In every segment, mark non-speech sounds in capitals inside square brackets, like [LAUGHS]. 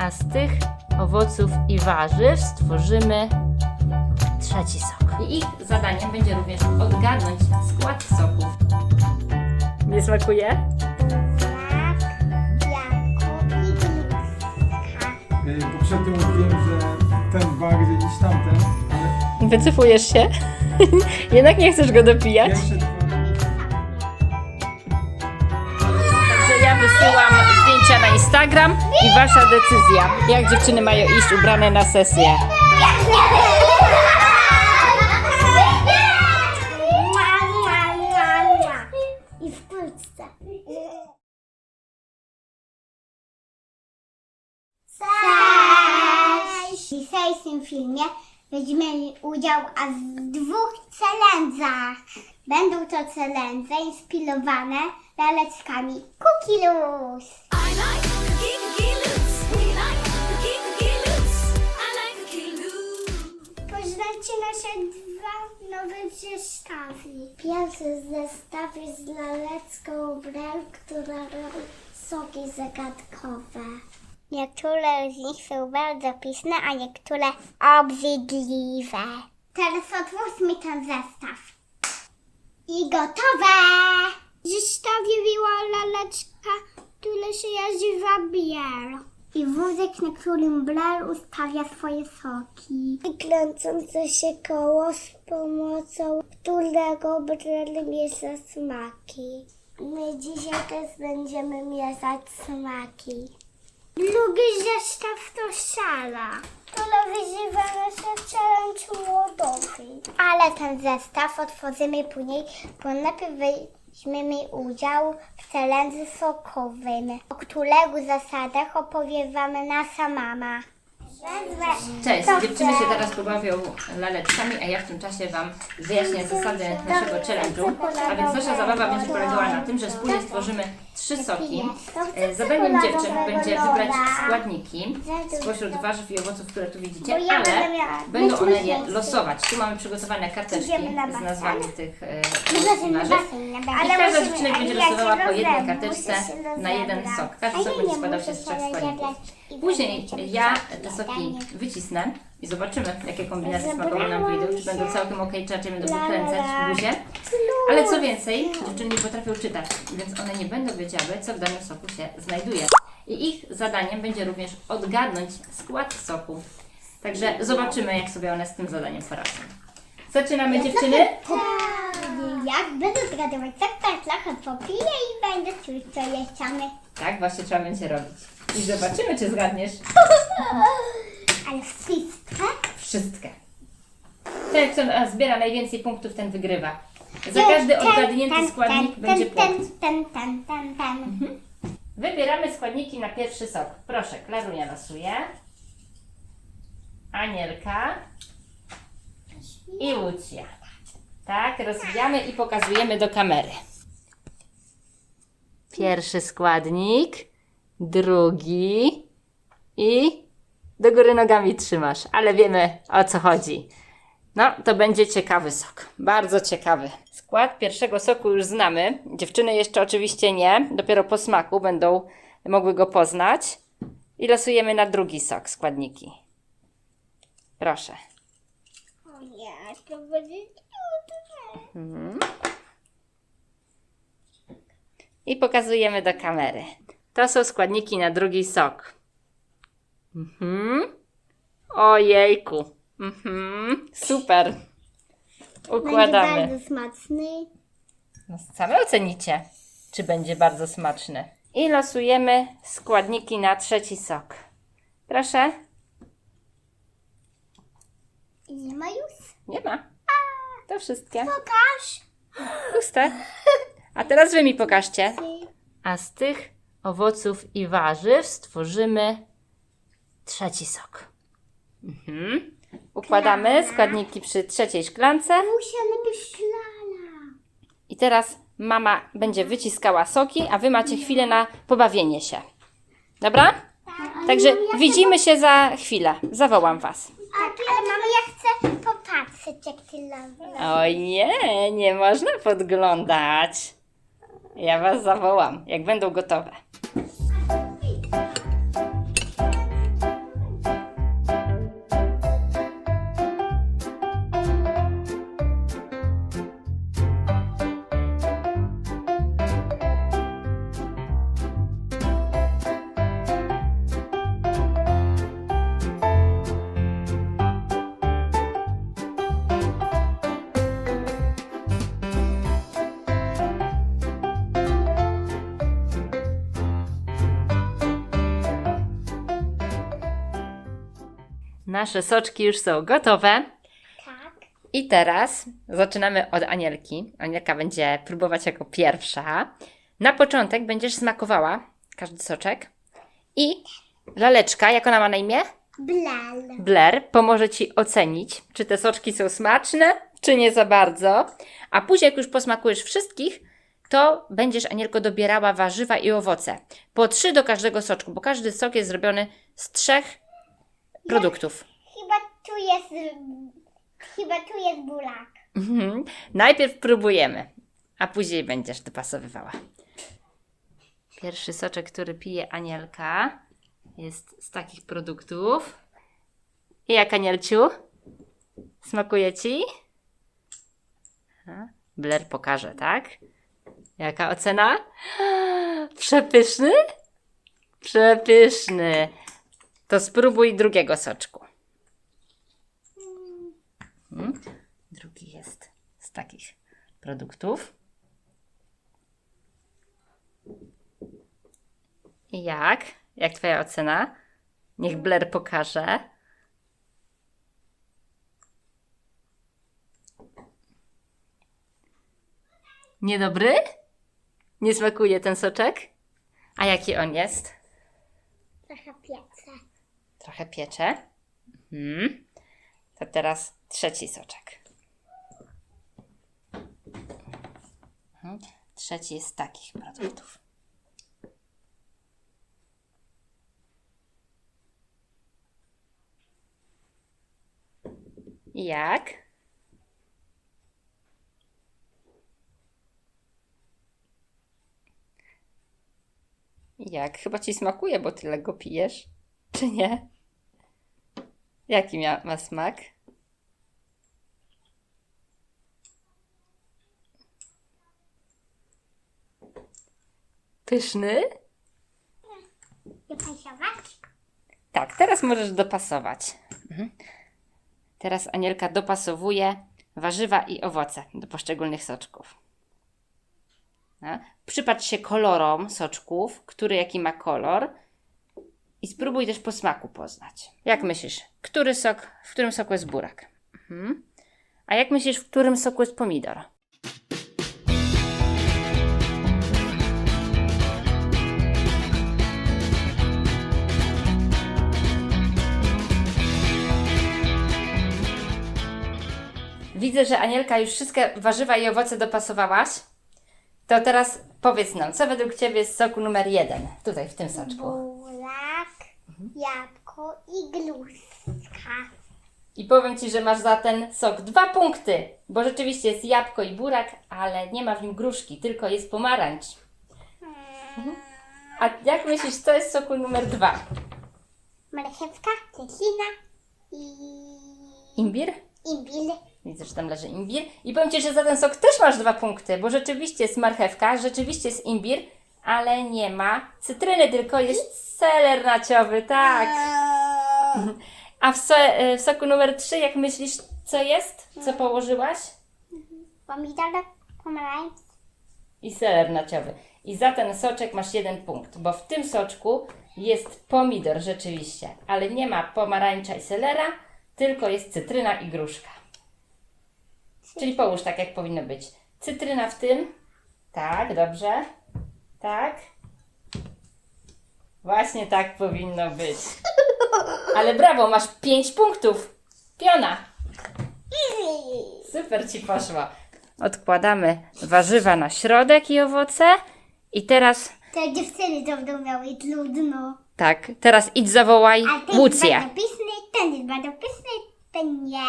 a z tych owoców i warzyw stworzymy trzeci sok. I ich zadaniem będzie również odgadnąć skład soku. Nie smakuje? Poprzednio mówiłem, że ten bardziej niż tamten, ale Wycyfujesz się? [LAUGHS] Jednak nie chcesz go dopijać? pierwsze dwa... Także ja wysyłam zdjęcia na Instagram i wasza decyzja, jak dziewczyny mają iść ubrane na sesję. I wkrótce. Cześć! W dzisiejszym filmie weźmiemy udział a w dwóch challenge'ach. Będą to challenge inspirowane laleczkami Cookie Loose. I like cookie cookie loose. We like cookie cookie loose. I like cookie loose. Poznajcie nasze dwa nowe zestawy. Pierwszy zestaw jest z laleczką Brel, która robi soki zagadkowe. Niektóre z nich są bardzo pisne, a niektóre obrzydliwe. Teraz otwórzmy ten zestaw. I gotowe! Zestawiła laleczka, która się nazywa Biel. I wózek, na którym Blair ustawia swoje soki. I kręcące się koło z pomocą którego Blair miesza smaki. My dzisiaj też będziemy mieszać smaki. Drugi zestaw to sala, która wyzywa nasze challenge młodowy. Ale ten zestaw otworzymy później, bo najpierw weźmiemy udział w challenge sokowym, o którego zasadach opowie wam nasza mama. Cześć, To dziewczyny się teraz pobawią laleczkami, a ja w tym czasie Wam wyjaśnię zasady naszego challenge'u. A więc nasza zabawa będzie polegała na tym, że wspólnie stworzymy trzy soki. E, Zadaniem dziewczyn będzie wybrać składniki spośród warzyw i owoców, które tu widzicie, Bo ja będę ale miała będą one je losować. Tu mamy przygotowane karteczki Idziemy na z basen? nazwami tych e, owoców i warzyw. basen, na I basen. każda dziewczyna będzie losowała po jednej karteczce na jeden sok. Każdy sok będzie składał się z trzech składników. Później ja te soki wycisnę i zobaczymy, jakie kombinacje smakowe nam wyjdą, czy będą całkiem ok, czy raczej będą wykręcać w buzie. Ale co więcej, dziewczyny nie potrafią czytać, więc one nie będą wiedziały, co w danym soku się znajduje. I ich zadaniem będzie również odgadnąć skład soku. Także zobaczymy, jak sobie one z tym zadaniem poradzą. Zaczynamy dziewczyny? Jak będę zgadywać, tak, tak, trochę popiję i będę czuć, co jeszczamy. Tak, właśnie trzeba będzie robić. I zobaczymy, czy zgadniesz [LAUGHS] Ale wszystko? wszystkie. Ten, kto zbiera najwięcej punktów, ten wygrywa. Za każdy odgadnięty składnik będzie punkt. ten, ten, ten, ten. Wybieramy składniki na pierwszy sok. Proszę, Klarunia losuje. Anielka i Łucja. Tak, rozwijamy i pokazujemy do kamery. Pierwszy składnik, drugi i do góry nogami trzymasz, ale wiemy o co chodzi. No, to będzie ciekawy sok. Bardzo ciekawy. Skład pierwszego soku już znamy. Dziewczyny jeszcze oczywiście nie. Dopiero po smaku będą mogły go poznać. I losujemy na drugi sok składniki. Proszę. O nie, to będzie trudne. I pokazujemy do kamery. To są składniki na drugi sok. Mhm. Ojejku. Mhm. Super. Układamy. Będzie bardzo smaczny. No, same ocenicie, czy będzie bardzo smaczny. I losujemy składniki na trzeci sok. Proszę. I nie ma już? Nie ma. To wszystkie. Pokaż. Puste. A teraz wy mi pokażcie. A z tych owoców i warzyw stworzymy trzeci sok. Mhm. Układamy składniki przy trzeciej szklance. Musiała być szklana. I teraz mama będzie wyciskała soki, a wy macie chwilę na pobawienie się. Dobra? Także widzimy się za chwilę. Zawołam was. A, ale mamo, ja chcę popatrzeć, jak ty robisz. O nie, nie można podglądać. Ja was zawołam, jak będą gotowe. Nasze soczki już są gotowe. Tak. I teraz zaczynamy od Anielki. Anielka będzie próbować jako pierwsza. Na początek będziesz smakowała każdy soczek. I laleczka, jak ona ma na imię? Blal. Blair pomoże Ci ocenić, czy te soczki są smaczne, czy nie za bardzo. A później, jak już posmakujesz wszystkich, to będziesz, Anielko, dobierała warzywa i owoce. Po trzy do każdego soczku, bo każdy sok jest zrobiony z trzech produktów. Chyba tu jest... Chyba tu jest bulak. Mhm. Najpierw próbujemy, a później będziesz dopasowywała. Pierwszy soczek, który pije Anielka, jest z takich produktów. I jak Anielciu? Smakuje ci? Blair pokaże, tak? Jaka ocena? [GASPS] Przepyszny? Przepyszny. To spróbuj drugiego soczku. Mhm. Drugi jest z takich produktów. Jak? Jak Twoja ocena? Niech Blair pokaże. Niedobry? Nie smakuje ten soczek? A jaki on jest? Trochę piecze. Mhm. To teraz trzeci soczek. Mhm. Trzeci jest z takich produktów. Jak? Jak? Chyba ci smakuje, bo tyle go pijesz. Czy nie? Jaki mia- ma smak? Pyszny? Nie pasować? Tak, teraz możesz dopasować. Mhm. Teraz Anielka dopasowuje warzywa i owoce do poszczególnych soczków. No. Przypatrz się kolorom soczków, który jaki ma kolor i spróbuj też po smaku poznać. Jak myślisz, który sok, w którym soku jest burak? Mhm. A jak myślisz, w którym soku jest pomidor? Widzę, że Anielka już wszystkie warzywa i owoce dopasowałaś. To teraz powiedz nam, co według Ciebie jest soku numer jeden, tutaj w tym soczku. Jabłko i gluska. I powiem Ci, że masz za ten sok dwa punkty, bo rzeczywiście jest jabłko i burak, ale nie ma w nim gruszki, tylko jest pomarańcz. Mhm. A jak myślisz, co jest w soku numer dwa? Marchewka, cekina i Imbir? imbir. Widzę, że tam leży imbir. I powiem Ci, że za ten sok też masz dwa punkty, bo rzeczywiście jest marchewka, rzeczywiście jest imbir, ale nie ma cytryny, tylko jest seler naciowy, tak. A w, so, e, w soku numer 3, jak myślisz, co jest? Co położyłaś? Pomidor, pomarańcz. I seler naciowy. I za ten soczek masz jeden punkt, bo w tym soczku jest pomidor rzeczywiście, ale nie ma pomarańcza i selera, tylko jest cytryna i gruszka. Czyli połóż tak, jak powinno być. Cytryna w tym. Tak, dobrze. Tak. Właśnie tak powinno być. Ale brawo, masz 5 punktów. Piona. Super ci poszło. Odkładamy warzywa na środek i owoce. I teraz, Te dziewczyny to będą miały trudno. tak, teraz idź zawołaj A ten jest bardzo pyszny, ten jest bardzo pyszny, ten nie.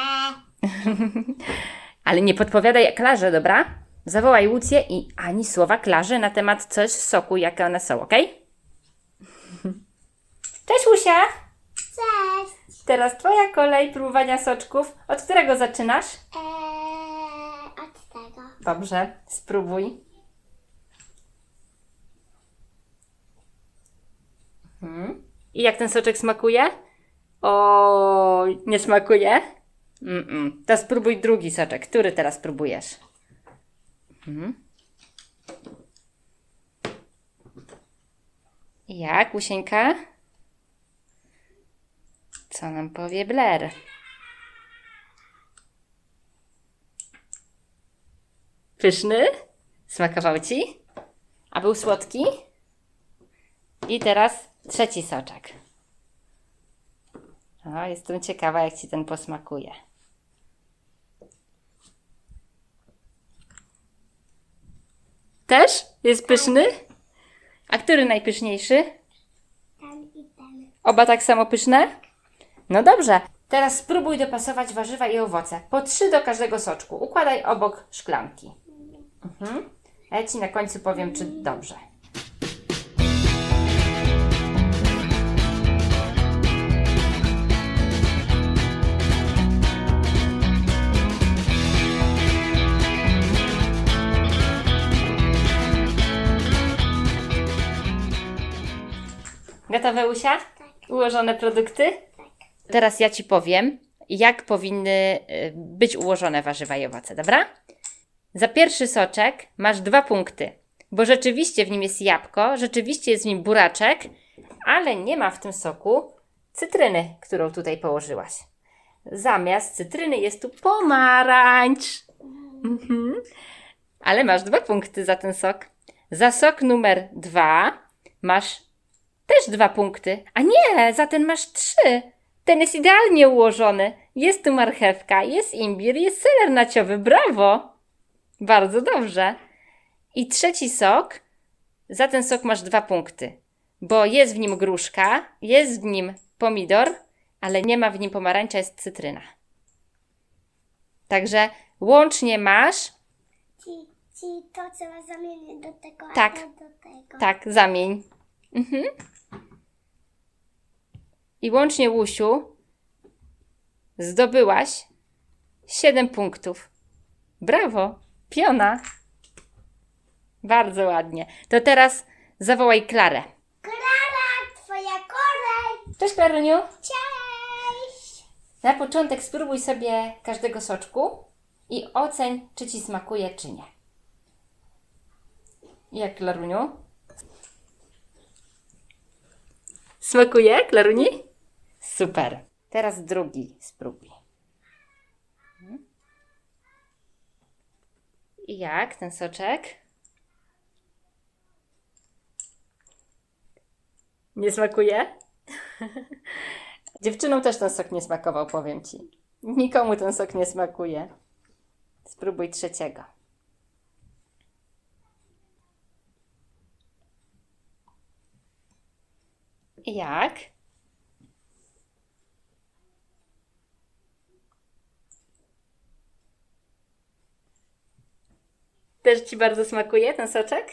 [LAUGHS] Ale nie podpowiadaj Klarze, dobra? Zawołaj Łucję i ani słowa Klarze na temat coś w soku, jakie one są, ok? [LAUGHS] Cześć Łusia! Cześć. Teraz twoja kolej próbowania soczków. Od którego zaczynasz? Eee, od tego. Dobrze, spróbuj. Mhm. I jak ten soczek smakuje? O, nie smakuje? Mm-mm. To spróbuj drugi soczek. Który teraz próbujesz? Mhm. Jak, Łusieńka? Co nam powie Blair? Pyszny? Smakował ci? A był słodki? I teraz trzeci soczek. O, jestem ciekawa, jak ci ten posmakuje. Też? Jest pyszny? A który najpyszniejszy? Ten i ten. Oba tak samo pyszne? No dobrze. Teraz spróbuj dopasować warzywa i owoce. Po trzy do każdego soczku. Układaj obok szklanki. Mhm. A ja ci na końcu powiem, czy dobrze. Gotowe, Usia? Ułożone produkty? Teraz ja Ci powiem, jak powinny y, być ułożone warzywa i owoce, dobra? Za pierwszy soczek masz dwa punkty, bo rzeczywiście w nim jest jabłko, rzeczywiście jest w nim buraczek, ale nie ma w tym soku cytryny, którą tutaj położyłaś. Zamiast cytryny jest tu pomarańcz. Mhm. Ale masz dwa punkty za ten sok. Za sok numer dwa masz też dwa punkty. A nie, za ten masz trzy. Ten jest idealnie ułożony. Jest tu marchewka, jest imbir, jest seler naciowy. Brawo! Bardzo dobrze. I trzeci sok. Za ten sok masz dwa punkty, bo jest w nim gruszka, jest w nim pomidor, ale nie ma w nim pomarańcza, jest cytryna. Także łącznie masz, Ci, ci to trzeba zamienić do tego, a Tak. to do tego. tak, zamień. Mhm. I łącznie, Łusiu, zdobyłaś 7 punktów. Brawo, piona. Bardzo ładnie. To teraz zawołaj Klarę. Klara, twoja kolej! Cześć, Klaruniu. Cześć! Na początek spróbuj sobie każdego soczku i oceń, czy ci smakuje, czy nie. Jak, Klaruniu? Smakuje, Klaruni? Super. Teraz drugi spróbuj. I jak ten soczek? Nie smakuje? [LAUGHS] Dziewczynom też ten sok nie smakował, powiem ci. Nikomu ten sok nie smakuje. Spróbuj trzeciego. I Jak? Też ci bardzo smakuje ten soczek?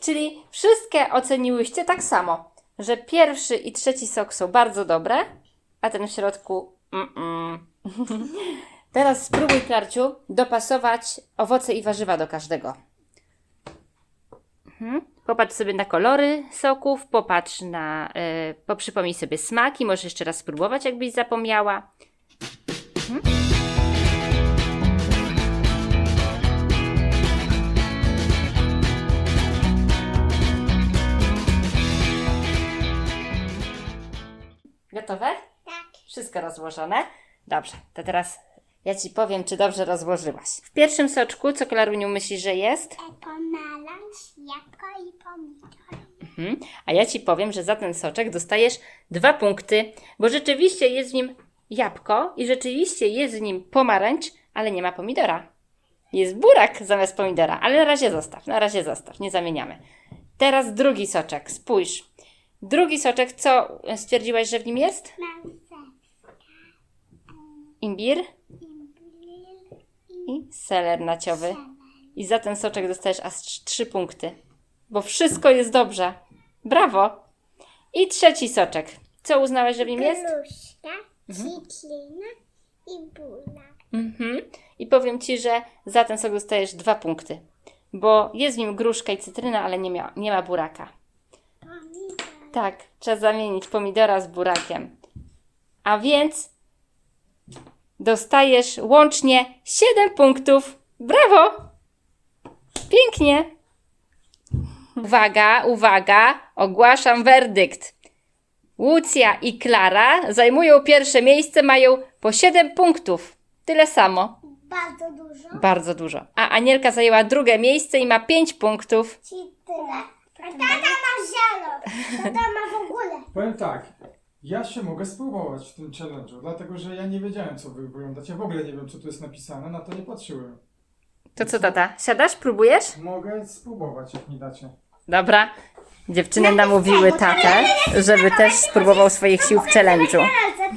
Czyli wszystkie oceniłyście tak samo, że pierwszy i trzeci sok są bardzo dobre, a ten w środku. Mm-mm. [LAUGHS] Teraz spróbuj, Klarciu, dopasować owoce i warzywa do każdego. Mhm. Popatrz sobie na kolory soków, popatrz na. Yy, poprzypomnij sobie smaki, możesz jeszcze raz spróbować, jakbyś zapomniała. Mhm. Gotowe? Tak. Wszystko rozłożone? Dobrze, to teraz ja Ci powiem, czy dobrze rozłożyłaś. W pierwszym soczku, co Klaruniu myśli, że jest? E, pomarańcz, jabłko i pomidor. Mhm. A ja Ci powiem, że za ten soczek dostajesz dwa punkty, bo rzeczywiście jest w nim jabłko i rzeczywiście jest w nim pomarańcz, ale nie ma pomidora. Jest burak zamiast pomidora, ale na razie zostaw, na razie zostaw, nie zamieniamy. Teraz drugi soczek, spójrz. Drugi soczek, co stwierdziłaś, że w nim jest? Imbir i seler naciowy. I za ten soczek dostajesz aż trzy punkty, bo wszystko jest dobrze. Brawo! I trzeci soczek. Co uznałeś, że w nim jest? Gruszka, cytryna i burak. Mhm. I powiem Ci, że za ten sok dostajesz dwa punkty, bo jest w nim gruszka i cytryna, ale nie ma, nie ma buraka. Pomidor. Tak, trzeba zamienić pomidora z burakiem. A więc dostajesz łącznie 7 punktów. Brawo! Pięknie! Uwaga, uwaga, ogłaszam werdykt. Łucja i Klara zajmują pierwsze miejsce, mają po 7 punktów. Tyle samo. Bardzo dużo. Bardzo dużo. A Anielka zajęła drugie miejsce i ma 5 punktów. Ci tyle. Tata zielon. Tata ma w ogóle. Powiem tak, ja się mogę spróbować w tym challenge'u, dlatego że ja nie wiedziałem, co wy wyglądacie. Ja w ogóle nie wiem, co tu jest napisane, na to nie patrzyłem. To co, tata? Siadasz? Próbujesz? Mogę spróbować, jak mi dacie. Dobra. Dziewczyny namówiły tatę, żeby też spróbował swoich sił w challenge'u. Teraz ten,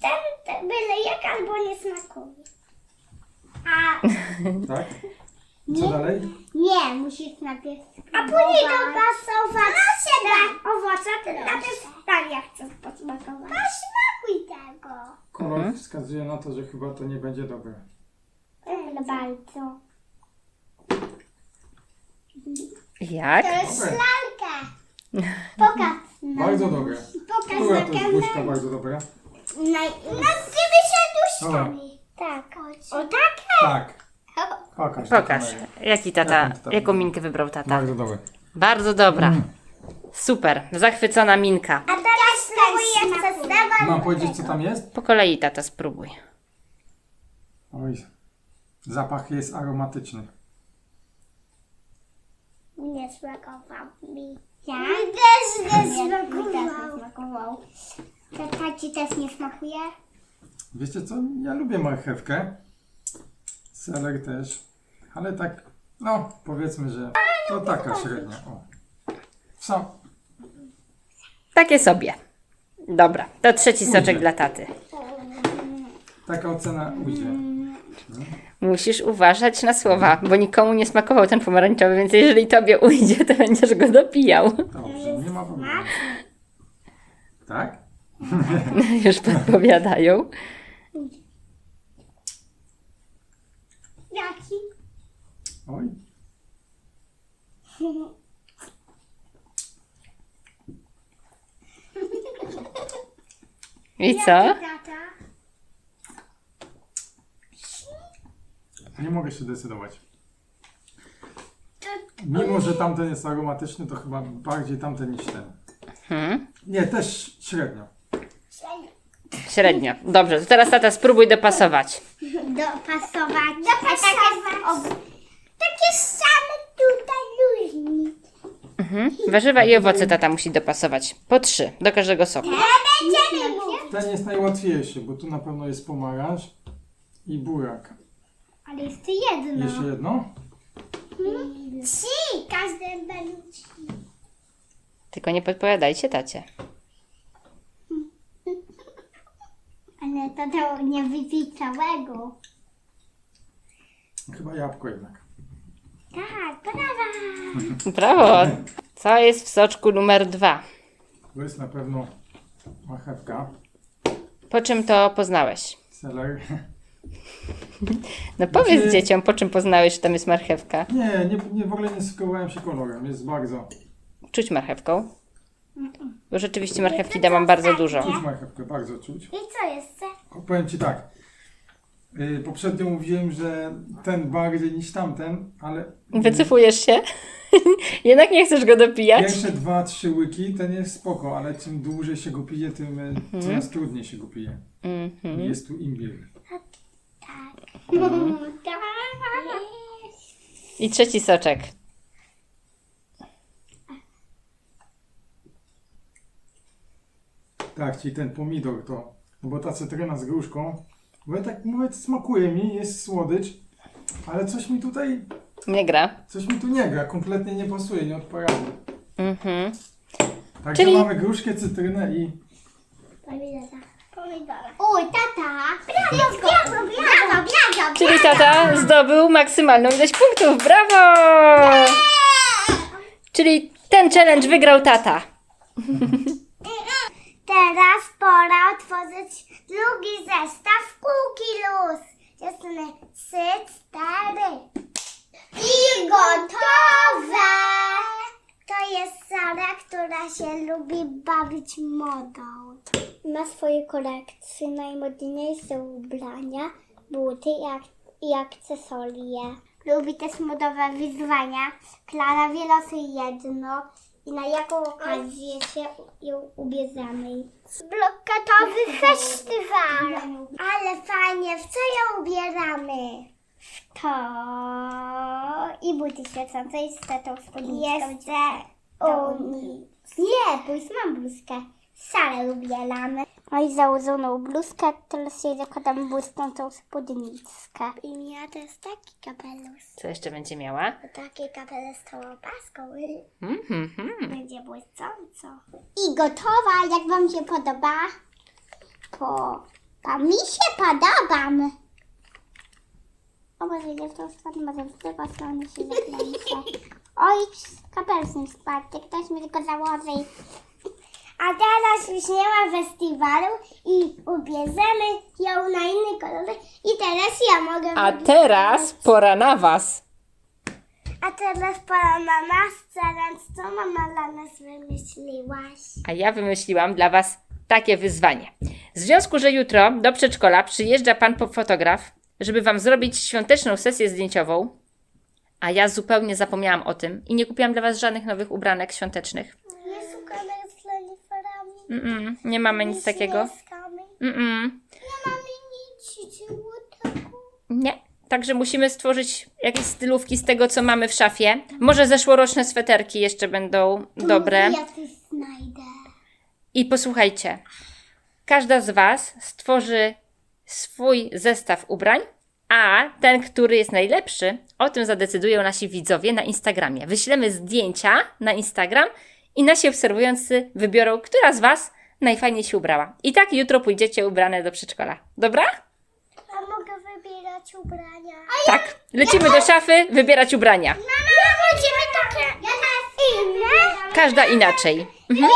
ten, ten byle jak albo nie smakuje. A Tak? [LAUGHS] I co dalej? nie, musisz najpierw A później dopasować te owoce. Ty najpierw tak jak chcesz posmakować. Posmakuj tego. Kolor wskazuje na to, że chyba to nie będzie dobre. Proszę bardzo. Jak? To jest Dobre. szlalka. [LAUGHS] Pokaż. Bardzo dobre. Pokaż Która na to jest buźka bardzo dobra? Na, na 90 Tak. O tak? Tak. Pokaż. Pokaż. Jaki tata, Jaką tata- jaką minkę wybrał tata? Bardzo. Bardzo dobra. Super. Zachwycona minka. A teraz spróbuję zestawa. Mam powiedzieć, co tam jest? Po kolei tata spróbuj. Oj. Zapach jest aromatyczny. Nie smakował mi. Ja? Mi też nie smakował. Tata ci też nie smakuje? Wiecie co? Ja lubię marchewkę. Seler też. Ale tak, no powiedzmy, że to taka średnia. O. Sam. Takie sobie. Dobra, to trzeci soczek dla taty. Taka ocena ujdzie. Musisz uważać na słowa, bo nikomu nie smakował ten pomarańczowy, więc jeżeli tobie ujdzie, to będziesz go dopijał. Dobrze, nie ma problemu. Tak? [LAUGHS] Już podpowiadają. Jaki? Oj. I co? Tata? Nie mogę się decydować. Mimo, że tamten jest aromatyczny, to chyba bardziej tamten niż ten. Hmm? Nie, też średnio. Średnio. Dobrze, to teraz tata spróbuj dopasować. Dopasować. Dopasować. Takie same tutaj luźni. Mhm. Warzywa i owoce tata musi dopasować. Po trzy, do każdego soku. Będziemy mówić. Ten jest najłatwiejszy, bo tu na pewno jest pomarańcz i burak. Ale jeszcze jedno. Jeszcze jedno? Trzy. Każdy będzie trzy. Tylko nie podpowiadajcie tacie. [LAUGHS] Ale to, to nie wypij całego. Chyba jabłko jednak. Tak, brawa. Brawo! Co jest w soczku numer dwa? To jest na pewno marchewka, Po czym to poznałeś? seler. No powiedz Znaczy- dzieciom, po czym poznałeś, że tam jest marchewka. Nie, nie, nie, w ogóle nie sugerowałem się kolorem. Jest bardzo. Czuć marchewką? Bo rzeczywiście marchewki da mam bardzo dużo. Czuć marchewkę, bardzo czuć. I co jeszcze? Powiem Ci tak. Yy, poprzednio mówiłem, że ten bardziej niż tamten, ale Wycofujesz się? [LAUGHS] Jednak nie chcesz go dopijać? pierwsze dwa, trzy łyki ten jest spoko, ale czym dłużej się go pije, tym y, coraz trudniej się go pije. Mhm. Jest tu imbir. I trzeci soczek. Tak, czyli ten pomidor to, bo ta cytryna z gruszką, bo ja tak mówię, smakuje mi, jest słodycz, ale coś mi tutaj, Nie gra. coś mi tu nie gra, kompletnie nie pasuje, nie odpowiada. Mhm. Także Czyli- mamy gruszkę, cytrynę i Pomidora. Pomidora. Oj, tata. Brawo, brawo, brawo, brawo. Czyli tata zdobył maksymalną ilość punktów. Brawo! Czyli ten challenge wygrał tata. [LAUGHS] Teraz pora otworzyć drugi zestaw kółki luz. Dziewczyny, trzy, cztery. I gotowe! To jest Sara, która się lubi bawić modą. Ma swoje kolekcje najmodniejsze ubrania, buty i, ak- i akcesorie. Lubi też modowe wyzwania. Klara wylosuje jedno I na jaką okazję się ją ubierzemy? Blokatowy festiwal! Ale fajnie, w co ją ubieramy? W to i buty świecące i z tatą spódniczką. Jeszcze o nic. Nie, już mam bluzkę. Salę ubieramy. No i założoną bluzkę, teraz jej zakładam błysnącą spódniczkę. I ja to jest taki kapelusz. Co jeszcze będzie miała? Taki kapelusz z tą opaską. Mhm, mhm. Będzie błyszcząco. I gotowa, jak Wam się podoba? Po... A mi się podobam. O, może idę w tą stronę, może w drugą stronę się zakręcę. Oj, kapelusz mi spadł, ktoś mi tylko założy. A teraz ma festiwalu i ubierzemy ją na inny kolor. I teraz ja mogę A wybierać. teraz pora na Was. A teraz pora na nas, teraz co mama dla nas wymyśliłaś? A ja wymyśliłam dla Was takie wyzwanie. W związku, że jutro do przedszkola przyjeżdża pan fotograf, żeby Wam zrobić świąteczną sesję zdjęciową, a ja zupełnie zapomniałam o tym i nie kupiłam dla Was żadnych nowych ubranek świątecznych. Leniferami. Mm-mm, nie mamy nic takiego. Śnieżkami. Mm-mm. Nie mamy nic. Nie. Także musimy stworzyć jakieś stylówki z tego, co mamy w szafie. Może zeszłoroczne sweterki jeszcze będą dobre. Ja coś znajdę. I posłuchajcie, każda z Was stworzy swój zestaw ubrań, a ten, który jest najlepszy, o tym zadecydują nasi widzowie na Instagramie. Wyślemy zdjęcia na Instagram i nasi obserwujący wybiorą, która z Was najfajniej się ubrała. I tak jutro pójdziecie ubrane do przedszkola. Dobra? A mogę wybierać ubrania. Tak. Lecimy do szafy, wybierać ubrania. Mama, będziemy takie inne. Każda inaczej. Mhm.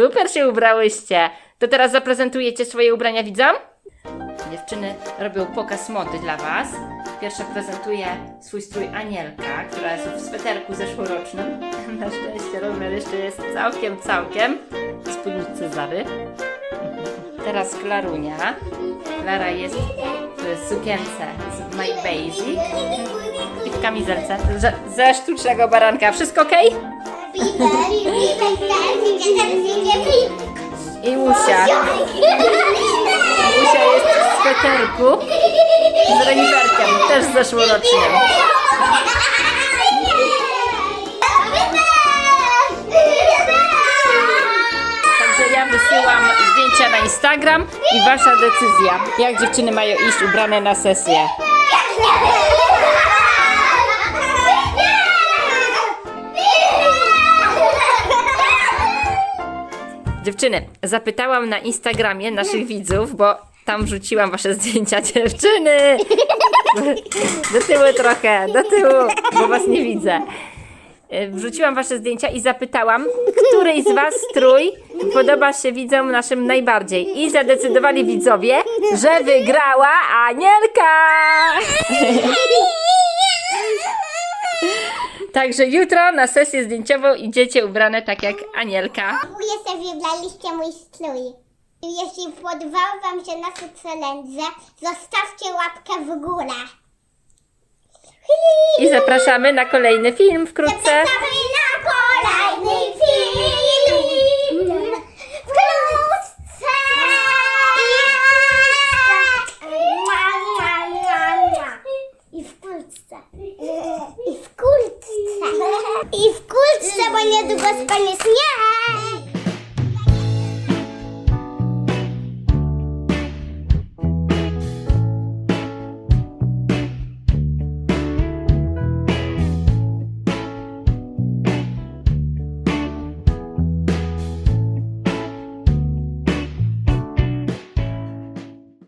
Super się ubrałyście. To teraz zaprezentujecie swoje ubrania widzom? Dziewczyny robią pokaz mody dla Was. Pierwsza prezentuje swój strój Anielka, która jest w sweterku zeszłorocznym. [LAUGHS] Na szczęście rozmiar jeszcze jest całkiem, całkiem. Spódnicy Zary. Teraz Klarunia. Klara jest w sukience z My Basic i w kamizelce ze, ze sztucznego baranka. Wszystko ok? I Łusia. Łusia jest w sweterku z reniferkiem, też zeszłorocznym. Także ja wysyłam zdjęcia na Instagram i wasza decyzja, jak dziewczyny mają iść ubrane na sesję. Dziewczyny, zapytałam na Instagramie naszych widzów, bo tam wrzuciłam wasze zdjęcia [LAUGHS] dziewczyny. Do tyłu trochę, do tyłu, bo was nie widzę. E, Wrzuciłam wasze zdjęcia i zapytałam, której z was strój podoba się widzom naszym najbardziej. I zadecydowali widzowie, że wygrała Anielka! [LAUGHS] Także jutro na sesję zdjęciową idziecie ubrane tak jak Anielka. Dziękuję, że wybraliście mój strój. Jeśli podobał Wam się nasze challenge, zostawcie łapkę w górę. I zapraszamy na kolejny film wkrótce. Zapraszamy na kolejny film. И в курсе, чтобы не дубоспали снег.